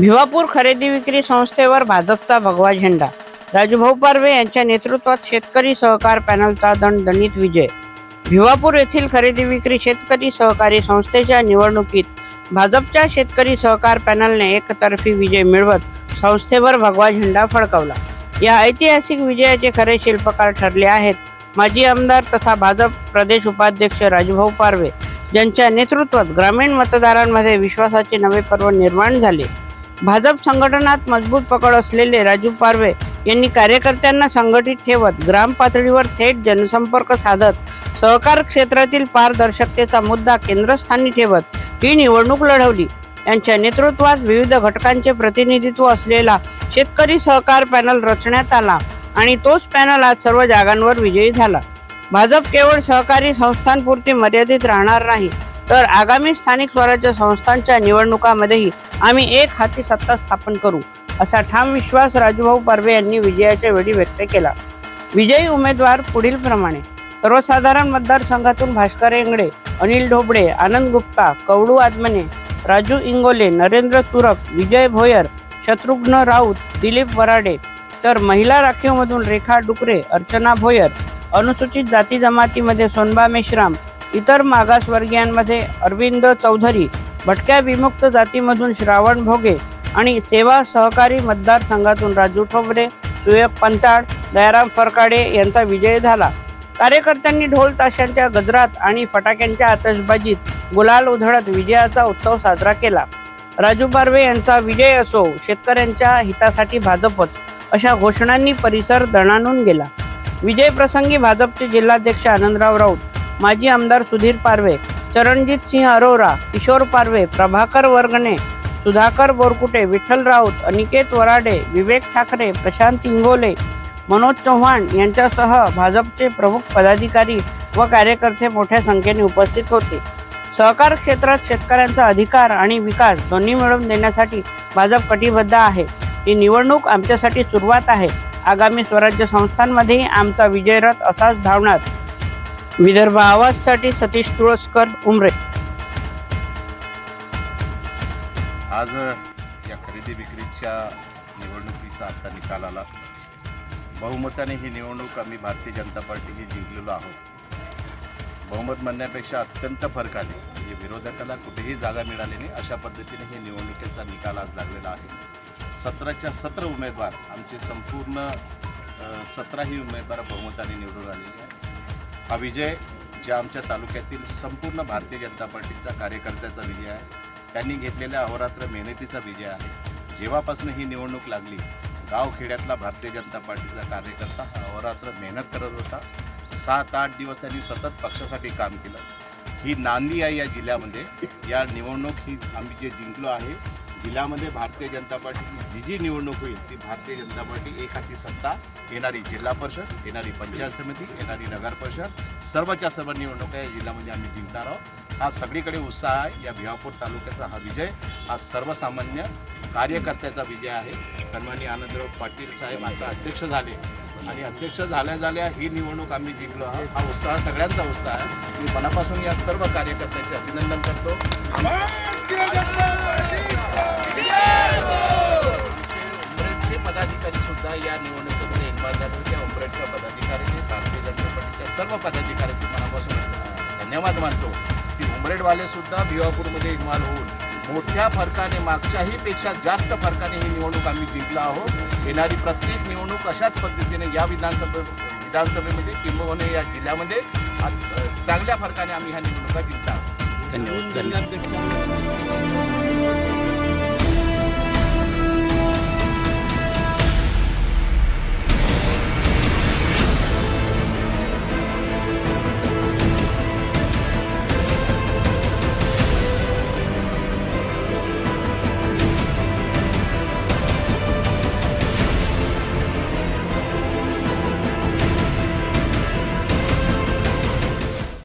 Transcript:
भिवापूर खरेदी विक्री संस्थेवर भाजपचा भगवा झेंडा. राजूभाऊ पारवे यांच्या नेतृत्वात शेतकरी सहकार पॅनलचा दणदणीत विजय. भिवापूर येथील खरेदी विक्री शेतकरी सहकारी संस्थेच्या निवडणुकीत भाजपच्या शेतकरी सहकार पॅनलने एकतर्फी विजय मिळवत संस्थेवर भगवा झेंडा फडकवला. या ऐतिहासिक विजयाचे खरे शिल्पकार ठरले आहेत माजी आमदार तथा भाजप प्रदेश उपाध्यक्ष राजूभाऊ पारवे ज्यांच्या नेतृत्वात ग्रामीण मतदारांमध्ये विश्वासाचे नवे पर्व निर्माण झाले. भाजप संघटनात मजबूत पकड असलेले राजू पारवे यांनी कार्यकर्त्यांना संघटित ठेवत ग्राम पातळीवर थेट जनसंपर्क साधत सहकार क्षेत्रातील पारदर्शकतेचा मुद्दा केंद्रस्थानी ठेवत ही निवडणूक लढवली. यांच्या नेतृत्वात विविध घटकांचे प्रतिनिधित्व असलेला शेतकरी सहकार पॅनल रचण्यात आला आणि तोच पॅनल आज सर्व जागांवर विजयी झाला. भाजप केवळ सहकारी संस्थांपुरती मर्यादित राहणार नाही तर आगामी स्थानिक स्वराज्य संस्थांच्या निवडणुकामध्येही आम्ही एक हाती सत्ता स्थापन करू असा ठाम विश्वास राजूभाऊ पारवे यांनी विजयाच्या वेळी व्यक्त केला. विजयी उमेदवार पुढील प्रमाणे. सर्वसाधारण मतदारसंघातून भास्कर इंगडे अनिल ढोबळे आनंद गुप्ता कवडू आदमने राजू इंगोले नरेंद्र तुरक विजय भोयर शत्रुघ्न राऊत दिलीप वराडे तर महिला राखीवमधून रेखा डुकरे अर्चना भोयर अनुसूचित जाती जमातीमध्ये सोनबा मेश्राम इतर मागासवर्गीयांमध्ये अरविंद चौधरी भटक्या विमुक्त जातीमधून श्रावण भोगे आणि सेवा सहकारी मतदारसंघातून राजू ठोबरे सुयोग पंचाळ दयाराम फरकाडे यांचा विजय झाला. कार्यकर्त्यांनी ढोल ताशांच्या गजरात आणि फटाक्यांच्या आतषबाजीत गुलाल उधळत विजयाचा उत्सव साजरा केला. राजू बार्वे यांचा विजय असो शेतकऱ्यांच्या हितासाठी भाजपच अशा घोषणांनी परिसर दणाणून गेला. विजय प्रसंगी भाजपचे जिल्हाध्यक्ष आनंदराव राऊत माजी आमदार सुधीर पारवे चरणजित सिंह अरोरा किशोर पारवे प्रभाकर वर्गणे सुधाकर बोरकुटे विठ्ठल राऊत अनिकेत वराडे विवेक ठाकरे प्रशांत इंगोले मनोज चव्हाण यांच्यासह भाजपचे प्रमुख पदाधिकारी व कार्यकर्ते मोठ्या संख्येने उपस्थित होते. सहकार क्षेत्रात शेतकऱ्यांचा अधिकार आणि विकास दोन्ही मिळवून देण्यासाठी भाजप कटिबद्ध आहे. ही निवडणूक आमच्यासाठी सुरुवात आहे. आगामी स्वराज्य संस्थांमध्येही आमचा विजयरथ असाच धावणार विदर्भ आवाजसाठी सतीश तुळसकर उमरे. आज या खरेदी विक्रीच्या निवडणुकीचा आता निकाल आला. बहुमताने ही निवडणूक आम्ही भारतीय जनता पार्टी ही जिंकलेलो आहोत. बहुमत म्हणण्यापेक्षा अत्यंत फरक आले म्हणजे विरोधकाला कुठेही जागा मिळाली नाही अशा पद्धतीने हे निवडणुकीचा निकाल आज लागलेला आहे. सतराच्या सतरा उमेदवार आमचे संपूर्ण सतराही उमेदवार बहुमताने निवडून आलेले आहे हा विजय ज्या आमच्या तालुक्यातील संपूर्ण भारतीय जनता पार्टीचा कार्यकर्त्याचा विजय आहे त्यांनी घेतलेल्या अहोरात्र मेहनतीचा विजय आहे. जेव्हापासून ही निवडणूक लागली गावखेड्यातला भारतीय जनता पार्टीचा कार्यकर्ता हा अहोरात्र मेहनत करत होता. सात आठ दिवस त्यांनी सतत पक्षासाठी काम केलं. ही नांदी आहे या जिल्ह्यामध्ये या निवडणूक ही आम्ही जे जिंकलो आहे जिल्ह्यामध्ये भारतीय जनता पार्टीची जी जी निवडणूक होईल ती भारतीय जनता पार्टी एक हाती सत्ता येणारी जिल्हा परिषद येणारी पंचायत समिती येणारी नगर परिषद सर्वच्या सर्व निवडणुका या जिल्ह्यामध्ये आम्ही जिंकणार आहोत. हा सगळीकडे उत्साह आहे. या भिवापूर तालुक्याचा हा विजय हा सर्वसामान्य कार्यकर्त्याचा विजय आहे. सन्माननीय आनंदराव पाटील साहेब आता अध्यक्ष झाले आणि अध्यक्ष झाल्या झाल्या ही निवडणूक आम्ही जिंकलो आहोत. हा उत्साह सगळ्यांचा उत्साह आहे. मी मनापासून या सर्व कार्यकर्त्यांचे अभिनंदन करतो. पदाधिकारी सुद्धा या निवडणुकीमध्ये इन्व्हॉल्व झाले होते. उमरेडच्या पदाधिकाऱ्यांनी भारतीय जनता पार्टीच्या सर्व पदाधिकाऱ्यांचे मनापासून धन्यवाद मानतो. की उमरेडवाले सुद्धा भिवापूरमध्ये इन्व्हॉल्व होऊन मोठ्या फरकाने मागच्याही पेक्षा जास्त फरकाने ही निवडणूक आम्ही जिंकलो आहोत. येणारी प्रत्येक निवडणूक अशाच पद्धतीने या विधानसभे विधानसभेमध्ये किंबहुना या जिल्ह्यामध्ये चांगल्या फरकाने आम्ही ह्या निवडणुका जिंकतो आहोत. धन्यवाद. धन्यवाद.